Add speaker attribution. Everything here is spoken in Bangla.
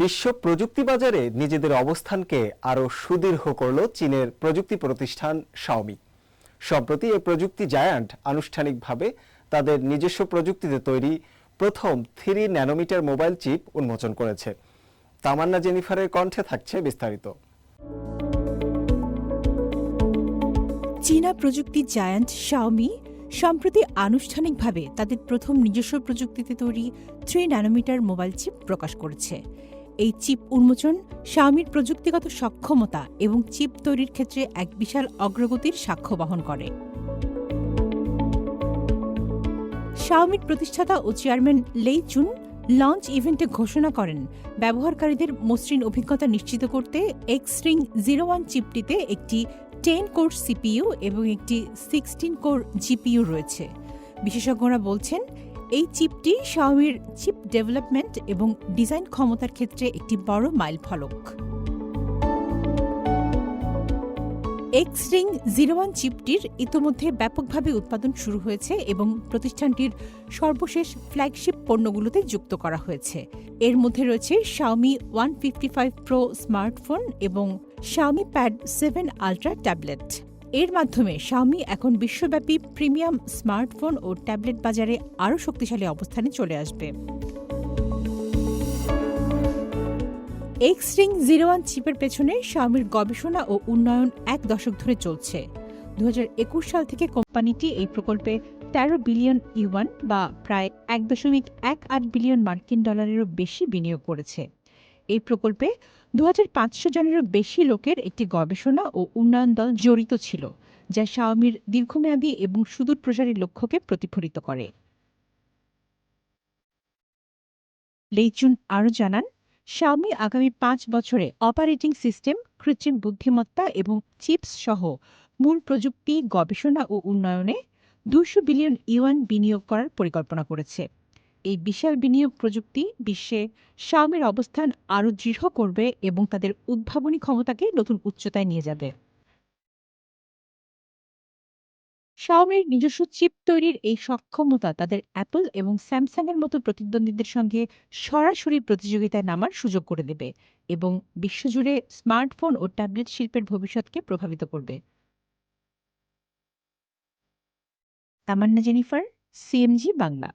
Speaker 1: বিশ্ব প্রযুক্তি বাজারে নিজেদের অবস্থানকে আরও সুদৃঢ় করল চীনের প্রযুক্তি প্রতিষ্ঠান শাওমি সম্প্রতি এই প্রযুক্তি জায়ান্ট আনুষ্ঠানিকভাবে তাদের নিজস্ব প্রযুক্তিতে তৈরি প্রথম থ্রি ন্যানোমিটার মোবাইল চিপ উন্মোচন করেছে। তামান্না জেনিফারের কণ্ঠে থাকছে বিস্তারিত।
Speaker 2: চীনা প্রযুক্তি জায়ান্ট শাওমি সম্প্রতি আনুষ্ঠানিকভাবে তাদের প্রথম নিজস্ব প্রযুক্তিতে তৈরি থ্রি ন্যানোমিটার মোবাইল চিপ প্রকাশ করেছে। এই চিপ উন্মোচন শাওমির প্রযুক্তিগত সক্ষমতা এবং চিপ তৈরির ক্ষেত্রে এক বিশাল অগ্রগতির সাক্ষ্য বহন করে। শাওমির প্রতিষ্ঠাতা ও চেয়ারম্যান লেই চুন লঞ্চ ইভেন্টে ঘোষণা করেন, ব্যবহারকারীদের মসৃণ অভিজ্ঞতা নিশ্চিত করতে এক্স রিং জিরো ওয়ান চিপটিতে একটি টেন কোর সিপিইউ এবং একটি সিক্সটিন কোর জিপিইউ রয়েছে। বিশেষজ্ঞরা বলছেন এই চিপটি শাওমির চিপ ডেভেলপমেন্ট এবং ডিজাইন ক্ষমতার ক্ষেত্রে একটি বড় মাইল ফলক। এক্স রিং জিরো ওয়ান চিপটির ইতোমধ্যে ব্যাপকভাবে উৎপাদন শুরু হয়েছে এবং প্রতিষ্ঠানটির সর্বশেষ ফ্ল্যাগশিপ পণ্যগুলোতে যুক্ত করা হয়েছে। এর মধ্যে রয়েছে Xiaomi one fifty five pro smartphone এবং Xiaomi pad seven ultra tablet এর মাধ্যমে শাওমি এখন বিশ্বব্যাপী প্রিমিয়াম স্মার্টফোন ও ট্যাবলেট বাজারে আরও শক্তিশালী অবস্থানে চলে আসবে। এক্স রিং জিরো ওয়ান চিপের পেছনে শাওমির গবেষণা ও উন্নয়ন এক দশক ধরে চলছে। দু হাজার একুশ সাল থেকে কোম্পানিটি এই প্রকল্পে তেরো বিলিয়ন ইউয়ান বা প্রায় এক দশমিক এক আট বিলিয়ন মার্কিন ডলারেরও বেশি বিনিয়োগ করেছে। এই প্রকল্পে দু পাঁচশো জনেরও বেশি লোকের একটি গবেষণা ও উন্নয়ন দল জড়িত ছিল, যা শাওমির দীর্ঘমেয়াদী এবং সুদূর প্রসারী লক্ষ্যকে প্রতিফলিত করে। লেইচুন আরও জানান, শাওমি আগামী পাঁচ বছরে অপারেটিং সিস্টেম, কৃত্রিম বুদ্ধিমত্তা এবং চিপস সহ মূল প্রযুক্তি গবেষণা ও উন্নয়নে দুশো বিলিয়ন ইউয়ান বিনিয়োগ করার পরিকল্পনা করেছে। এই বিশাল বিনিয়োগ প্রযুক্তি বিশ্বে শাওমির অবস্থান আরও দৃঢ় করবে এবং তাদের উদ্ভাবনী ক্ষমতাকে নতুন উচ্চতায় নিয়ে যাবে। শাওমির নিজস্ব চিপ তৈরির এই সক্ষমতা তাদের অ্যাপল এবং স্যামসাং এর মতো প্রতিদ্বন্দ্বীদের সঙ্গে সরাসরি প্রতিযোগিতায় নামার সুযোগ করে দেবে এবং বিশ্বজুড়ে স্মার্টফোন ও ট্যাবলেট শিল্পের ভবিষ্যৎকে প্রভাবিত করবে। Tamanna Jennifer, CMG Bangla.